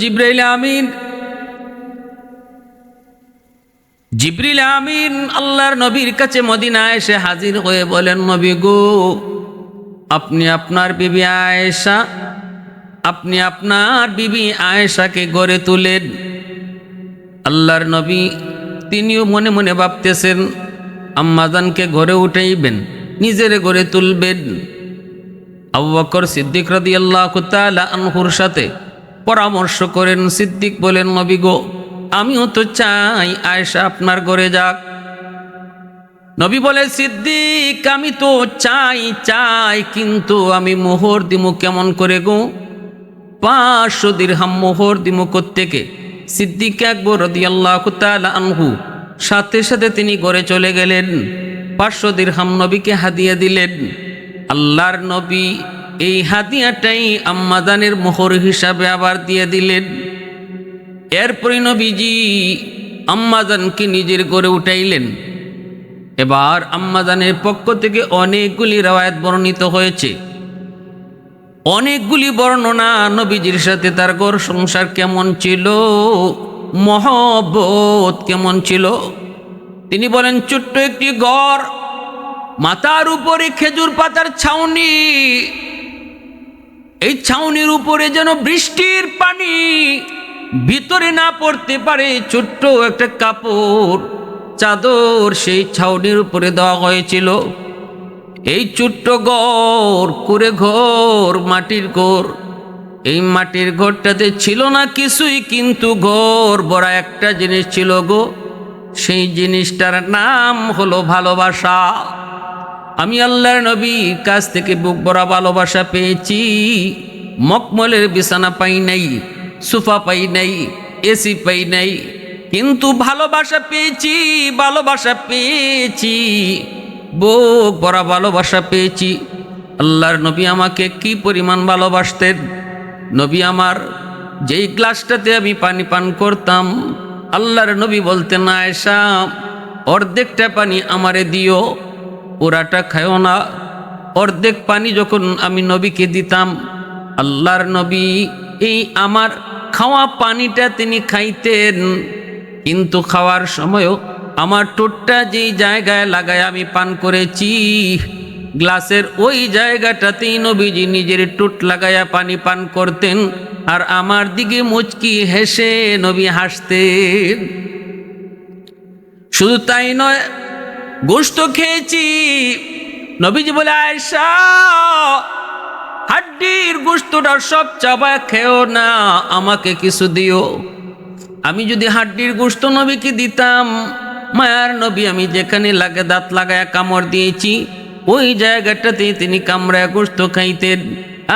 জিব্রাইল আমিন। জিব্রিল আমিন আল্লাহর নবীর কাছে মদিনায় এসে হাজির হয়ে বলেন, নবী গো, আপনি আপনার বিবি আয়েশা, আপনি আপনার বিবি আয়েশাকে গড়ে তুলেন। আল্লাহর নবী তিনিও মনে মনে ভাবতেছেন আম্মাজানকে ঘরে উঠাইবেন, নিজের গড়ে তুলবেন। আবু বকর সিদ্দিক রাদি আল্লাহ আনহুর সাথে পরামর্শ করেন, সিদ্দিক বলেন, নবী গো, আমিও তো চাই আয়েশা আপনার ঘরে যাক। নবী বলে, সিদ্দিক, আমি তো চাই চাই, কিন্তু আমি মোহর দিমু কেমন করে গো? পাঁচশো দিরহাম মোহর দিমু থেকে সিদ্দিক আকবর রদি আল্লাহ আনহু, সাথে সাথে তিনি ঘরে চলে গেলেন। পাঁচশো দিরহাম নবীকে হাদিয়া দিলেন। আল্লাহর নবী এই হাদিয়াটাই আম্মাদানের মোহর হিসাবে আবার দিয়ে দিলেন। এরপরে নবীজি আম্মাদানকে নিজের গড়ে উঠাইলেন। এবার আম্মাদানের পক্ষ থেকে অনেকগুলি রায়াত বর্ণিত হয়েছে। অনেকগুলি বর্ণনা নবীজির সাথে তার গড় সংসার কেমন ছিল, মহব্বত কেমন ছিল। তিনি বলেন, ছোট্ট একটি গড় মাথার উপরে খেজুর পাতার ছাউনি এই ছাউনির উপরে যেন বৃষ্টির পানি ভিতরে না পড়তে পারে ছোট্ট একটা কাপড়। চাদর সেই ছাউনির উপরে দেওয়া হয়েছিল। এই ছোট্ট ঘর করে ঘর, মাটির ঘর। এই মাটির ঘরটাতে ছিল না কিছুই, কিন্তু ঘর বড় একটা জিনিস ছিল গো। সেই জিনিসটার নাম হলো ভালোবাসা। আমি আল্লাহর নবীর কাছ থেকে বুক ভরা ভালোবাসা পেয়েছি। মকমলের বিছানা পাই নাই, সোফা পাই নাই এসি পাই নাই। কিন্তু ভালোবাসা পেয়েছি ভালোবাসা পেয়েছি, বুক ভরা ভালোবাসা পেয়েছি। আল্লাহর নবী আমাকে কি পরিমাণ ভালোবাসতেন? নবী আমার, যেই গ্লাসটাতে আমি পানি পান করতাম, আল্লাহর নবী বলতেন আয়সা অর্ধেকটা পানি আমারে দিও। পুরাটা খায়ও না। অর্ধেক পানি যখন আমি নবীকে দিতাম, আল্লাহর নবী এই আমার খাওয়া পানিটা তিনি খাইতেন। কিন্তু খাওয়ার সময়ও আমার টোটটা যেই জায়গায় লাগায় আমি পান করেছি, গ্লাসের ওই জায়গাটাতেই নবীজি নিজের টুট লাগায়া পানি পান করতেন আর আমার দিকে মুচকি হেসে নবী হাসতেন। শুধু তাই নয় গোস্ত খেয়েছি। নবীজি বলে হাড্ডির গোস্তটা সব চাবা খেও না, আমাকে কিছু দিও। আমি যদি হাড্ডির গোস্ত নবীকে দিতাম, মায়ার নবী আমি যেখানে লাগে দাঁত লাগায় কামড় দিয়েছি, ওই জায়গাটাতে তিনি কামড়ায় গোস্ত খাইতেন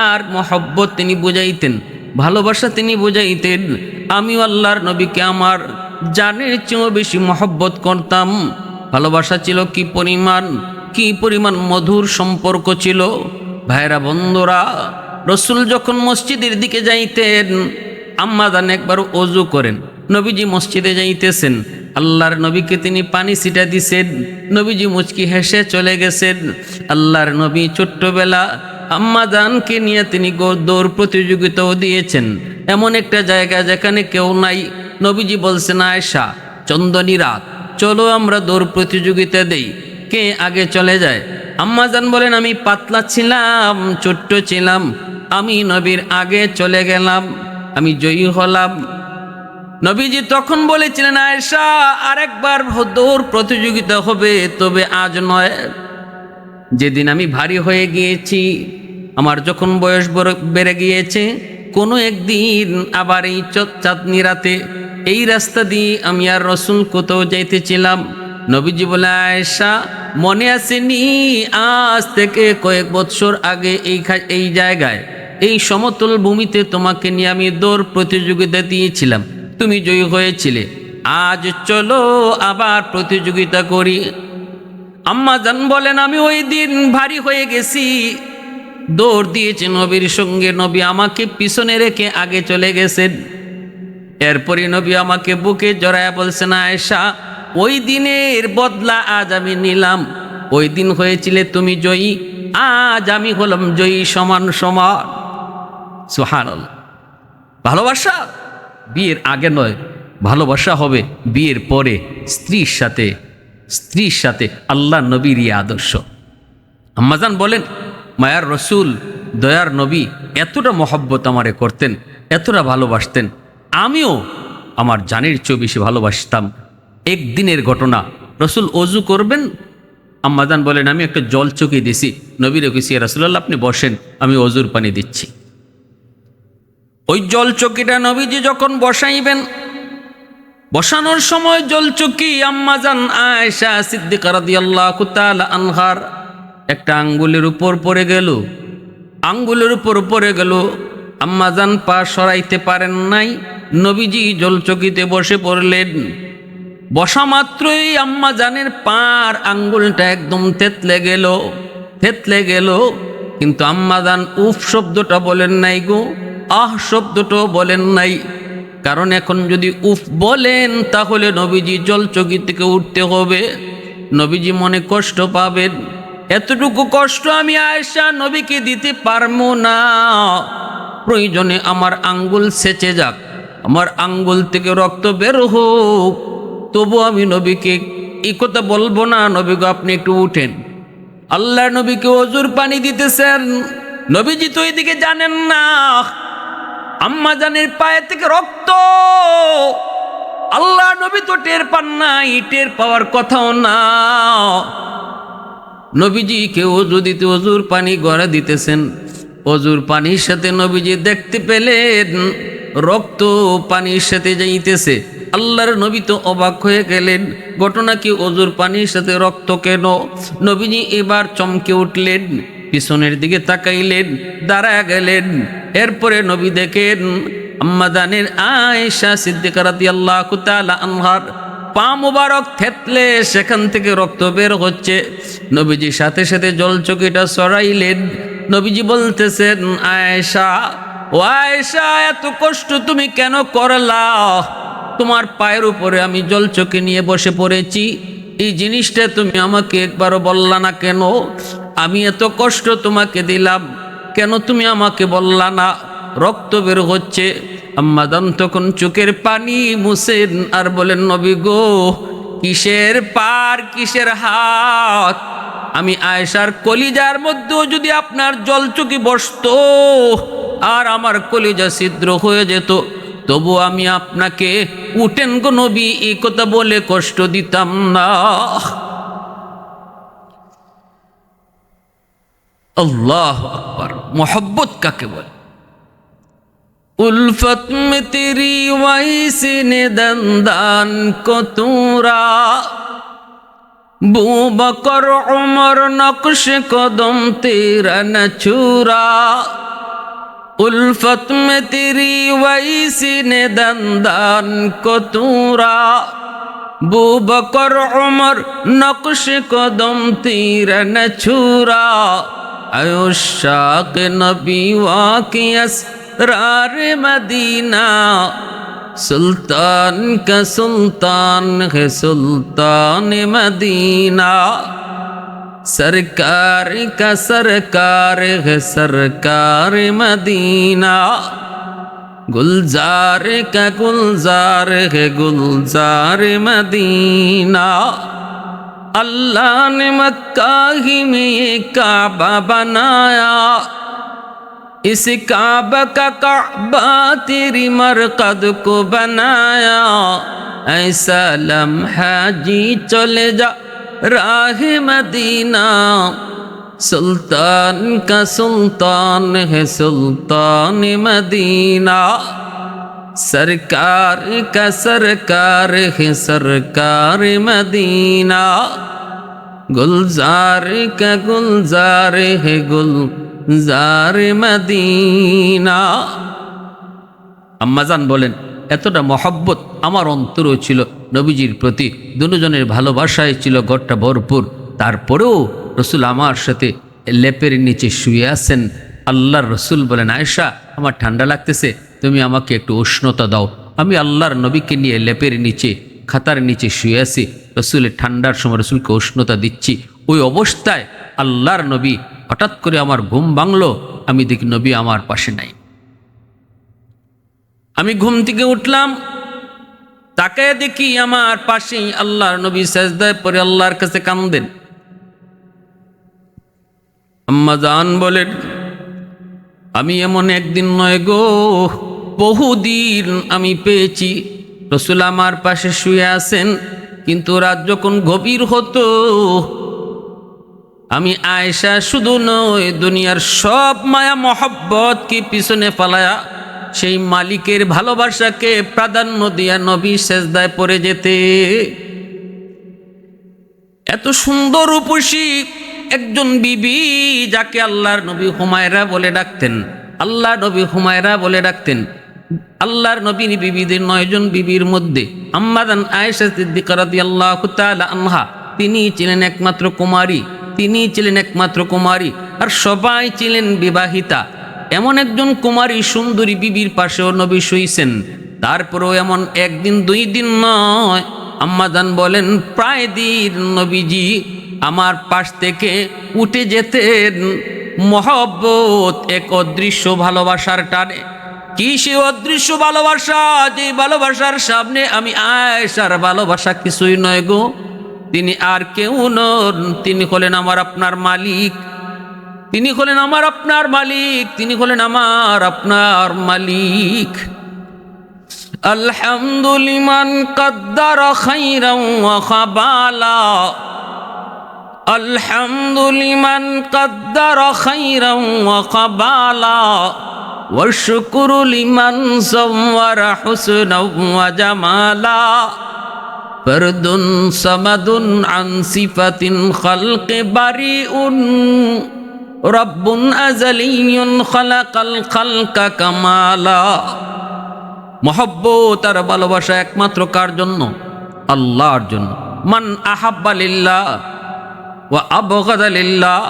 আর মহব্বত তিনি বুঝাইতেন, ভালোবাসা তিনি বুঝাইতেন। আমি আল্লাহর নবীকে আমার জানের চেয়েও বেশি মহব্বত করতাম। ভালোবাসা ছিল কি পরিমাণ কি পরিমাণ মধুর সম্পর্ক ছিল? ভাইরা বন্ধুরা, রসুল যখন মসজিদের দিকে যাইতেন আম্মাদান একবার অজু করেন। নবীজি মসজিদে যাইতেছেন। আল্লাহর নবীকে তিনি পানি ছিটা দিছেন। নবীজি মুচকি হেসে চলে গেছেন। আল্লাহর নবী ছোট্টবেলা আম্মাদানকে নিয়ে তিনি দৌড় প্রতিযোগিতাও দিয়েছেন। এমন একটা জায়গা যেখানে কেউ নাই। নবীজি বলছেন আয়সা চন্দনী রাত। চলো আমরা দৌড় প্রতিযোগিতা দেই। কে আগে চলে যায়? আম্মাজান বলেন, আমি পাতলা ছিলাম, ছোট্ট ছিলাম, আমি নবীর আগে চলে গেলাম, আমি জয়ী হলাম। নবীজি তখন বলেছিলেন, আয়েশা, আরেকবার দৌড় প্রতিযোগিতা হবে, তবে আজ নয়। যেদিন আমি ভারী হয়ে গিয়েছি, আমার যখন বয়স বড়- গিয়েছে, কোনো একদিন আবার এই চাঁদনি রাতে এই রাস্তা দিয়ে আমি আর রসুল কোথাও যাইতেছিলাম নবীজি বলে, আয়েশা, মনে আসেনি আজ থেকে কয়েক বৎসর আগে এই এই জায়গায়, এই সমতল ভূমিতে তোমাকে নিয়ে আমি দৌড় প্রতিযোগিতা দিয়েছিলাম। তুমি জয়ী হয়েছিলে। আজ চলো আবার প্রতিযোগিতা করি। আম্মা জান বলেন, আমি ওই দিন ভারী হয়ে গেছি। দৌড় দিয়েছে নবীর সঙ্গে। নবী আমাকে পিছনে রেখে আগে চলে গেছেন। এরপরে নবী আমাকে বুকে জড়ায়া বলছেন, আয়েশা, ওই দিনের বদলা আজ আমি নিলাম। ওই দিন হয়েছিলে তুমি জয়ী, আজ আমি হলাম জয়ী সমান সমান। সুহান ভালোবাসা বিয়ের আগে নয়, ভালোবাসা হবে বিয়ের পরে স্ত্রীর সাথে স্ত্রীর সাথে আল্লাহ নবীর এই আদর্শ। আম্মাজান বলেন, মায়ার রসুল, দয়ার নবী, এতটা মহব্বত আমারে করতেন, এতটা ভালোবাসতেন আমিও আমার জানের চেয়েও বেশি ভালোবাসতাম। একদিনের ঘটনা। রসুল অজু করবেন? আম্মাজান বলেন, আমি একটা জল চকি দিছি নবীর কেছি রসুল্লাহ আপনি বসেন, আমি অজুর পানি দিচ্ছি। ওই জল চকিটা নবীজি যখন বসাইবেন, বসানোর সময় জল চকি আম্মাজান তাআলা আনহার একটা আঙ্গুলের উপর পড়ে গেল। আঙ্গুলের উপর পড়ে গেল। আম্মাজান পা সরাইতে পারেন নাই। নবীজি জলচকিতে বসে পড়লেন। বসা মাত্রই আম্মাজানের পার আঙ্গুলটা একদম থেতলে গেল থেতলে গেল। কিন্তু আম্মাজান উফ শব্দটা বলেন নাই গো, আহ শব্দটাও বলেন নাই। কারণ এখন যদি উফ বলেন তাহলে নবীজি জলচকি থেকে উঠতে হবে। নবীজি মনে কষ্ট পাবেন। এতটুকু কষ্ট আমি আয়েশা নবীকে দিতে পারব না। প্রয়োজনে আমার আঙ্গুল সেচে যাক। আমার আঙ্গুল থেকে রক্ত বের হোক, তবু আমি নবীকে এই কথা বলব না। নবীকে আপনি একটু উঠেন। আল্লাহ নবীকে অজুর পানি দিতেছেন। নবীজি তো এদিকে জানেন না। আম্মা জানের পায়ে থেকে রক্ত। আল্লাহ নবী তো টের পান না টের পাওয়ার কথাও না। নবীজি কেউ অজু দিতে অজুর পানি গড়ে দিতেছেন। অজুর পানির সাথে নবীজি দেখতে পেলেন। রক্ত পানির সাথে যাইতেছে। আল্লাহর নবী তো অবাক হয়ে গেলেন, ঘটনা কি অজুর পানির সাথে রক্ত কেন? নবীজি এবার চমকে উঠলেন, পিছনের দিকে তাকাইলেন দাঁড়া গেলেন। এরপরে নবী দেখেন আম্মাদানের আয়েশা সিদ্দিকা রাদিয়াল্লাহু তাআলা আনহার পা মুবারক থেতলে সেখান থেকে রক্ত বের হচ্ছে। নবীজি সাথে সাথে জল চকিটা সরাইলেন। নবীজি বলতেছেন, আয়েশা ও আয়েশা, এত কষ্ট তুমি কেন করলা? তোমার পায়ের উপরে আমি জল চকি নিয়ে বসে পড়েছি। এই জিনিসটা তুমি আমাকে একবারও বললা না কেন? আমি এত কষ্ট তোমাকে দিলাম। কেন তুমি আমাকে বললা না? রক্ত বের হচ্ছে। আম্মাদান তখন চোখের পানি মুছেন আর বলেন, নবী গো, কিসের পার, কিসের হাত? আমি আয়েশার কলিজার মধ্যেও যদি আপনার জল চুকি বসত আর আমার কলিজা ছিদ্র হয়ে যেত। তবু আমি আপনাকে উঠেন গো নবী, এ কথা বলে কষ্ট দিতাম না। আল্লাহ আকবর, মোহব্বত কাকে বলে? উলফত মে তেরি ওয়াইসে নেদন্দান কতুরা, বুবকর উমর নকশ কদম তেরা নচুরা উলফত মে তিরি ওয়াইসি নে দন্দান কতুরা। বুব কর অমর নকশ কদম তীর নছুরা ছুরা আয়ুষাক নবী ওয়াকিয়াস রার মদিনা। সুলতান কা সুলতান হে সুলতান মদিনা। सरकार का सरकार है सरकार मदीना। गुलजार का गुलजार है गुलजार मदीना। अल्लाह ने मक्का ही में काबा बनाया। इस काबा का काबा तेरी मरकद को बनाया। ऐसा लम्हा जी चले जा। राह मदीना, सुल्तान का सुल्तान है सुल्तान मदीना। सरकार का सरकार है सरकार मदीना। गुलजार का गुलजार है गुलजार मदीना। अम्मा जान बोलें। এতটা মহব্বত আমার অন্তরও ছিল। নবীজির প্রতি দুজনের ভালোবাসায় ছিল ঘরটা ভরপুর। তারপরেও রসুল আমার সাথে লেপের নিচে শুয়ে আছেন। আল্লাহর রসুল বলেন, আয়েশা, আমার ঠান্ডা লাগতেছে, তুমি আমাকে একটু উষ্ণতা দাও। আমি আল্লাহর নবীকে নিয়ে লেপের নিচে, খাতার নিচে শুয়ে আছি। রসুলের ঠান্ডার সময় রসুলকে উষ্ণতা দিচ্ছি। ওই অবস্থায় আল্লাহর নবী হঠাৎ করে আমার ঘুম ভাঙলো। আমি দেখি নবী আমার পাশে নাই। আমি ঘুম থেকে উঠলাম তাকে দেখি আমার পাশেই আল্লাহর নবী সাজদায় পরে আল্লাহর কাছে কান্দেন। আম্মা জান বলেন, আমি এমন একদিন নয় গো, বহুদিন আমি পেয়েছি। রসুল আমার পাশে শুয়ে আছেন, কিন্তু রাত যখন গভীর হতো, আমি আয়েশা শুধু নয়, দুনিয়ার সব মায়া মহব্বত কি পিছনে ফালায়া সেই মালিকের ভালোবাসাকে প্রাধান্য দিয়া নবী সেজদায় পড়ে যেতে। এত সুন্দর উপসী একজন বিবি যাকে আল্লাহর নবী হুমায়রা বলে ডাকতেন। আল্লাহ নবী হুমায়রা বলে ডাকতেন, আল্লাহর নবীর বিবিদের নয়জন বিবির মধ্যে। আম্মাদান আয়েশা সিদ্দিকা রাদিয়াল্লাহু তাআলা আনহা, তিনি ছিলেন একমাত্র কুমারী, তিনি ছিলেন একমাত্র কুমারী, আর সবাই ছিলেন বিবাহিতা। এমন একজন কুমারী সুন্দরী বিবির পাশেও নবী শুইছেন। তারপরেও এমন একদিন, দুই দিন নয় আম্মাদান বলেন, প্রায় দিন নবীজি আমার পাশ থেকে উঠে যেতেন। মহব্বত এক অদৃশ্য ভালোবাসার টানে। কি সে অদৃশ্য ভালোবাসা? যে ভালোবাসার সামনে আমি আয়েশার ভালোবাসা কিছুই নয় গো। তিনি আর কেউ নন। তিনি হলেন আমার আপনার মালিক। তিনি হলেন আমার আপনার মালিক তিনি হলেন আমার আপনার মালিক আলহামদুলিমান কদ্দার খাইরাম ওয়া খাবালা الحمد لمن قدر خيرا وقبالا والشكر لمن صور حسنا وجمالا فرد صمد عن صفة خلق بريء رب أزلي خلق الخلق كمالا মহব্বত আর ভালোবাসা একমাত্র কার জন্য আল্লাহর জন্য মান আহাব্বা লিল্লাহ وأبغض لله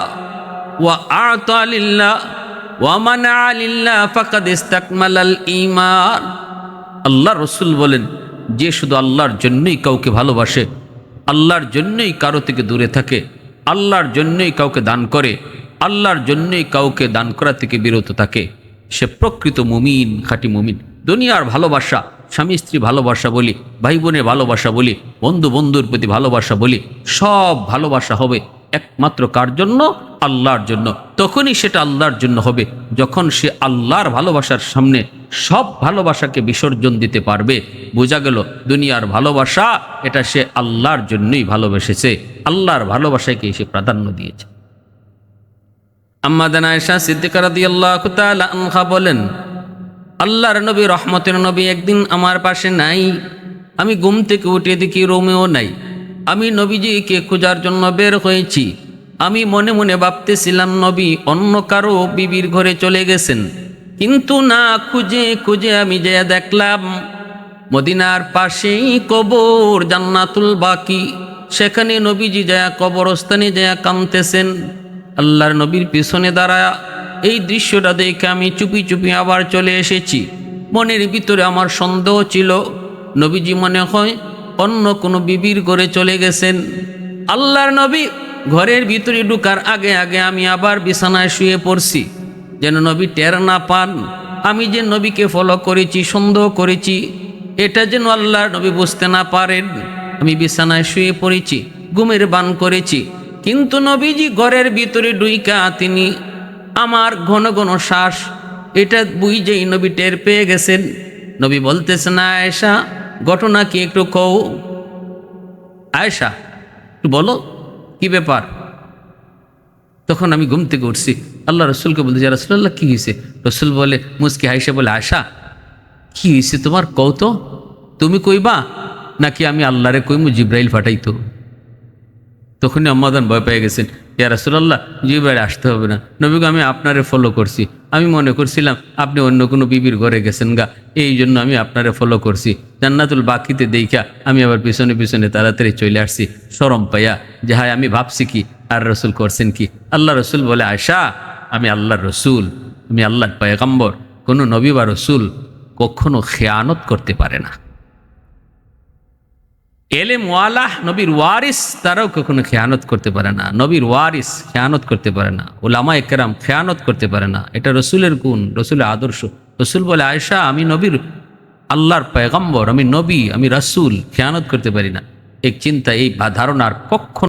وأعطى لله ومنع لله فقد استكمل الإيمان আল্লাহ রসুল বলেন যে শুধু আল্লাহর জন্যই কাউকে ভালোবাসে আল্লাহর জন্যই কারো থেকে দূরে থাকে আল্লাহর জন্যই কাউকে দান করে আল্লাহর জন্যই কাউকে দান করা থেকে বিরত থাকে। সে প্রকৃত মুমিন, খাঁটি মুমিন। দুনিয়ার ভালোবাসা, স্বামী স্ত্রী ভালোবাসা বলি ভাই বোনের ভালোবাসা বলি বন্ধু বন্ধুর প্রতি ভালোবাসা বলি, সব ভালোবাসা হবে একমাত্র কার জন্য? আল্লাহর জন্য। তখনই সেটা আল্লাহর জন্য হবে, যখন সে আল্লাহর ভালোবাসার সামনে সব ভালোবাসাকে বিসর্জন দিতে পারবে। বোঝা গেল, দুনিয়ার ভালোবাসা, এটা সে আল্লাহর জন্যই ভালোবেসেছে। আল্লাহর ভালোবাসাকে সে প্রাধান্য দিয়েছে। আম্মাদান আয়েশা সিদ্দিকা রাদিয়াল্লাহু তাআলা আনহা বলেন, আল্লাহর নবী, রহমতের নবী একদিন আমার পাশে নাই। আমি ঘুম থেকে উঠে দেখি রোমেও নাই। আমি নবীজিকে খোঁজার জন্য বের হয়েছি। আমি মনে মনে ভাবতেছিলাম, নবী অন্য কারও বিবির ঘরে চলে গেছেন। কিন্তু না, খুঁজে খুঁজে আমি যে দেখলাম, মদিনার পাশেই কবর, জান্নাতুল বাকি। সেখানে নবীজি যায় কবরস্থানে যায় কামতেছেন আল্লাহর নবীর পিছনে দাঁড়ায় এই দৃশ্যটা দেখে আমি চুপি চুপি আবার চলে এসেছি। মনের ভিতরে আমার সন্দেহ ছিল। নবীজি মনে হয় অন্য কোনো বিবির ঘরে চলে গেছেন। আল্লাহর নবী ঘরের ভিতরে ঢুকার আগে আগে আমি আবার বিছানায় শুয়ে পড়ছি। যেন নবী টের না পান। আমি যে নবীকে ফলো করেছি, সন্দেহ করেছি, এটা যেন আল্লাহর নবী বুঝতে না পারেন। আমি বিছানায় শুয়ে পড়েছি, ঘুমের বান করেছি। কিন্তু নবীজি ঘরের ভিতরে ডুইকা তিনি আমার ঘন ঘন শ্বাস, এটা বুঝেই নবী টের পেয়ে গেছেন। নবী বলতেছেন আয়েশা, ঘটনা কি একটু কও। আয়েশা, একটু বলো, কি ব্যাপার? তখন আমি ঘুম থেকে উঠছি। আল্লাহ রসুলকে বলতে রসুল্লাহ কি হয়েছে রসুল বলে, মুসকি আয়েশা বলে আয়সা কি হয়েছে তোমার? কও তো। তুমি কইবা? নাকি আমি আল্লাহরে কইমু, জিব্রাইল ফাটাইতো? তখনই আম্মাদান ভয় পেয়ে গেছেন, ইয়া রাসুলাল্লাহ জিব্রাইল আসতে হবে না। নবীকে আমি আপনারে ফলো করছি। আমি মনে করছিলাম, আপনি অন্য কোনো বিবির ঘরে গেছেন গা। এই জন্য আমি আপনারে ফলো করছি। জান্নাতুল বাকিতে দেখা আমি আবার পিছনে পিছনে তাড়াতাড়ি চলে আসছি। সরম পাইয়া, যে হায়, আমি ভাবছি কি? আর রসুল করছেন কি? আল্লাহ রসুল বলে আয়সা আমি আল্লাহর রসুল, আমি আল্লাহর পায়গাম্বর। কোনো নবী বা রসুল কখনো খেয়ানত করতে পারে না। এলেম ওয়ালাহ নবীর ওয়ারিস তারাও কখনো খেয়ানত করতে পারে না। নবীর ওয়ারিস খেয়ানত করতে পারে না। ওলামা একরাম খেয়ানত করতে পারে না। এটা রসুলের গুণ, রসুলের আদর্শ। রসুল বলে আয়সা আমি নবীর আল্লাহর পয়গম্বর, আমি নবী, আমি রসুল, খেয়ানত করতে পারি না। এই চিন্তা, এই ধারণার কখন